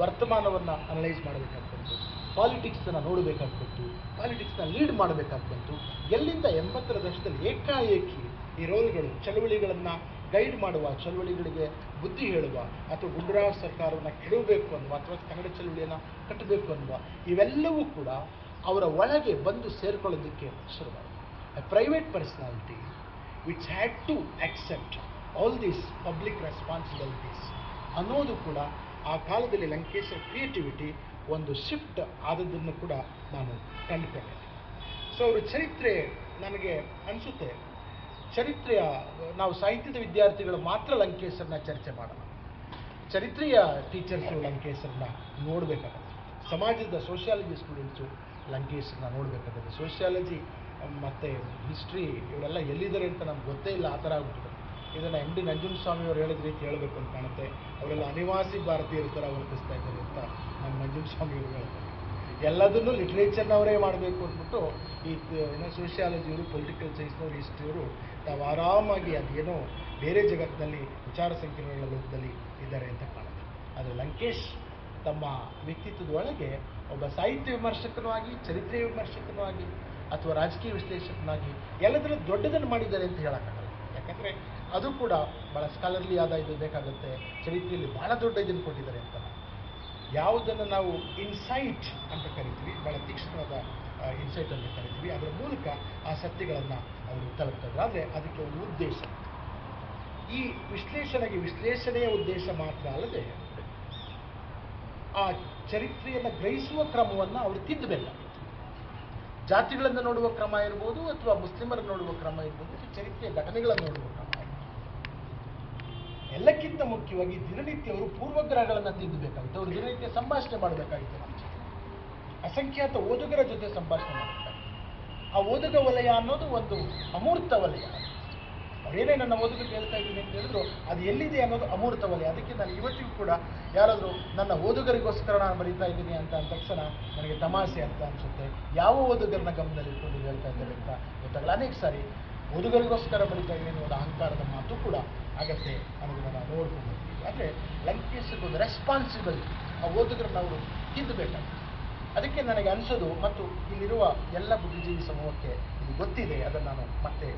ವರ್ತಮಾನವನ್ನು ಅನಲೈಸ್ ಮಾಡಬೇಕಾಗಿ ಬಂತು ಪಾಲಿಟಿಕ್ಸನ್ನು ನೋಡಬೇಕಾಗ್ಬಂತು ಪಾಲಿಟಿಕ್ಸ್ನ ಲೀಡ್ ಮಾಡಬೇಕಾಗಿ ಬಂತು ಎಲ್ಲಿಂದ ಎಂಬತ್ತರ ದಶಕದಲ್ಲಿ ಏಕಾಏಕಿ ಈ ರೋಲ್ಗಳು, ಚಳುವಳಿಗಳನ್ನು ಗೈಡ್ ಮಾಡುವ, ಚಳುವಳಿಗಳಿಗೆ ಬುದ್ಧಿ ಹೇಳುವ ಅಥವಾ ಗುಂಡ್ರಾ ಸರ್ಕಾರವನ್ನು ಕೆಡವಬೇಕು ಅನ್ನುವ ಅಥವಾ ಕನ್ನಡ ಚಳುವಳಿಯನ್ನು ಕಟ್ಟಬೇಕು ಅನ್ನುವ ಇವೆಲ್ಲವೂ ಕೂಡ ಅವರ ಒಳಗೆ ಬಂದು ಸೇರಿಕೊಳ್ಳೋದಕ್ಕೆ ಶುರುವಾಯಿತು. A private personality which had to accept all these public responsibilities ಅನ್ನೋದು ಕೂಡ ಆ ಕಾಲದಲ್ಲಿ ಲಂಕೇಶರ ಕ್ರಿಯೇಟಿವಿಟಿ ಒಂದು ಶಿಫ್ಟ್ ಆದದ್ದನ್ನು ಕೂಡ ನಾನು ಕಂಡುಕೊಂಡೆ ಸೊ ಅವರ ಚರಿತ್ರೆ ನನಗೆ ಅನಿಸುತ್ತೆ. ಚರಿತ್ರೆಯ, ನಾವು ಸಾಹಿತ್ಯದ ವಿದ್ಯಾರ್ಥಿಗಳು ಮಾತ್ರ ಲಂಕೇಶರನ್ನ ಚರ್ಚೆ ಮಾಡೋಣ ಚರಿತ್ರೆಯ ಟೀಚರ್ಸು ಲಂಕೇಶರನ್ನ ನೋಡಬೇಕಾಗುತ್ತೆ. ಸಮಾಜದ ಸೋಷಿಯಾಲಜಿ ಸ್ಟೂಡೆಂಟ್ಸು ಲಂಕೇಶರನ್ನ ನೋಡಬೇಕಾಗುತ್ತೆ. ಸೋಷಿಯಾಲಜಿ ಮತ್ತು ಹಿಸ್ಟ್ರಿ ಇವರೆಲ್ಲ ಎಲ್ಲಿದ್ದಾರೆ ಅಂತ ನಮ್ಗೆ ಗೊತ್ತೇ ಇಲ್ಲ, ಆ ಥರ ಆಗ್ಬಿಟ್ಟಿದೆ. ಇದನ್ನು ಎಂ ಡಿ ನಂಜುಂಡಸ್ವಾಮಿ ಅವರು ಹೇಳಿದ ರೀತಿ ಹೇಳಬೇಕು ಅಂತ ಕಾಣುತ್ತೆ. ಅವರೆಲ್ಲ ಅನಿವಾಸಿ ಭಾರತೀಯರ ಥರ ವರ್ತಿಸ್ತಾ ಇದ್ದಾರೆ ಅಂತ ನಮ್ಮ ನಂಜುಂಡಸ್ವಾಮಿ ಅವರು ಹೇಳ್ತಾರೆ. ಎಲ್ಲದನ್ನು ಲಿಟ್ರೇಚರ್ನವರೇ ಮಾಡಬೇಕು ಅಂದ್ಬಿಟ್ಟು ಈ ಏನೋ ಸೋಷಿಯಾಲಜಿಯವರು ಪೊಲಿಟಿಕಲ್ ಸೈನ್ಸ್ನವರು ಹಿಸ್ಟ್ರಿಯವರು ತಾವು ಆರಾಮಾಗಿ ಅದೇನೋ ಬೇರೆ ಜಗತ್ತಿನಲ್ಲಿ ವಿಚಾರ ಸಂಕಿರಣಗಳ ಲೋಕದಲ್ಲಿ ಇದ್ದಾರೆ ಅಂತ ಕಾಣುತ್ತೆ. ಆದರೆ ಲಂಕೇಶ್ ತಮ್ಮ ವ್ಯಕ್ತಿತ್ವದ ಒಳಗೆ ಒಬ್ಬ ಸಾಹಿತ್ಯ ವಿಮರ್ಶಕನೂ ಆಗಿ ಚರಿತ್ರೆ ವಿಮರ್ಶಕನೂ ಆಗಿ ಅಥವಾ ರಾಜಕೀಯ ವಿಶ್ಲೇಷಕನಾಗಿ ಎಲ್ಲದರಲ್ಲೂ ದೊಡ್ಡದನ್ನು ಮಾಡಿದ್ದಾರೆ ಅಂತ ಹೇಳೋಕ್ಕಾಗಲ್ಲ ಯಾಕಂದರೆ ಅದು ಕೂಡ ಭಾಳ ಸ್ಕಾಲರ್ಲಿ ಆದ ಇದು ಬೇಕಾಗುತ್ತೆ. ಚರಿತ್ರೆಯಲ್ಲಿ ಭಾಳ ದೊಡ್ಡ ಇದನ್ನು ಕೊಟ್ಟಿದ್ದಾರೆ ಅಂತ. ಯಾವುದನ್ನು ನಾವು ಇನ್ಸೈಟ್ ಅಂತ ಕರಿತೀವಿ ಭಾಳ ತೀಕ್ಷ್ಣವಾದ ಇನ್ಸೈಟ್ ಅಂತ ಕರಿತೀವಿ. ಅದರ ಮೂಲಕ ಆ ಸತ್ಯಗಳನ್ನು ಅವರು ತಲುಪ್ತಾರೆ. ಆದರೆ ಅದಕ್ಕೆ ಒಂದು ಉದ್ದೇಶ. ಈ ವಿಶ್ಲೇಷಣೆಗೆ ವಿಶ್ಲೇಷಣೆಯ ಉದ್ದೇಶ ಮಾತ್ರ ಅಲ್ಲದೆ, ಆ ಚರಿತ್ರೆಯನ್ನು ಗ್ರಹಿಸುವ ಕ್ರಮವನ್ನು ಅವರು ತಿದ್ದಬೇಕಾಗಿತ್ತು ಜಾತಿಗಳನ್ನು ನೋಡುವ ಕ್ರಮ ಇರ್ಬೋದು ಅಥವಾ ಮುಸ್ಲಿಮರನ್ನು ನೋಡುವ ಕ್ರಮ ಇರ್ಬೋದು ಚರಿತ್ರೆಯ ಘಟನೆಗಳನ್ನು ನೋಡುವ ಕ್ರಮ. ಎಲ್ಲಕ್ಕಿಂತ ಮುಖ್ಯವಾಗಿ ದಿನನಿತ್ಯ ಅವರು ಪೂರ್ವಗ್ರಹಗಳನ್ನು ತಿದ್ದಬೇಕಾಗಿತ್ತು ಅವರು ದಿನನಿತ್ಯ ಸಂಭಾಷಣೆ ಮಾಡಬೇಕಾಗಿತ್ತು. ಅಸಂಖ್ಯಾತ ಓದುಗರ ಜೊತೆ ಸಂಭಾಷಣೆ ಮಾಡಬೇಕಾಗಿತ್ತು ಆ ಓದುಗ ವಲಯ ಅನ್ನೋದು ಒಂದು ಅಮೂರ್ತ ವಲಯ. ಅವರೇನೇ ನನ್ನ ಓದುಗರಿಗೆ ಹೇಳ್ತಾ ಇದ್ದೀನಿ ಅಂತ ಹೇಳಿದ್ರು, ಅದು ಎಲ್ಲಿದೆ ಅನ್ನೋದು ಅಮೂರ್ತ ವಲಯ. ಅದಕ್ಕೆ ನಾನು ಇವತ್ತಿಗೂ ಕೂಡ ಯಾರಾದರೂ ನನ್ನ ಓದುಗರಿಗೋಸ್ಕರ ನಾನು ಬರೀತಾ ಇದ್ದೀನಿ ಅಂತ ಅಂದ ತಕ್ಷಣ ನನಗೆ ತಮಾಷೆ ಅಂತ ಅನಿಸುತ್ತೆ. ಯಾವ ಓದುಗರನ್ನ ಗಮನದಲ್ಲಿ ಇಟ್ಕೊಂಡು ಇದು ಹೇಳ್ತಾ ಇದ್ದಾರೆ ಅಂತ ಗೊತ್ತಾಗಲ್ಲ. ಅನೇಕ ಸಾರಿ ಓದುಗರಿಗೋಸ್ಕರ ಬರೀತಾ ಇದೆ ಅನ್ನೋ ಅಹಂಕಾರದ ಮಾತು ಕೂಡ ಆಗತ್ತೆ ಅನ್ನೋದನ್ನು ನಾವು ನೋಡ್ಕೊಂಡು ಹೋಗ್ತೀವಿ. ಆದರೆ ಲಂಕೇಶಕ್ಕೆ ಒಂದು ರೆಸ್ಪಾನ್ಸಿಬಲ್ ಆ ಓದುಗರನ್ನ ಅವರು ತಿದ್ದಬೇಕಾಗ್ತದೆ ಅದಕ್ಕೆ ನನಗೆ ಅನಿಸೋದು, ಮತ್ತು ಇಲ್ಲಿರುವ ಎಲ್ಲ ಬುದ್ಧಿಜೀವಿ ಸಮೂಹಕ್ಕೆ ಇದು ಗೊತ್ತಿದೆ, ಅದನ್ನು ನಾನು ಮತ್ತೆ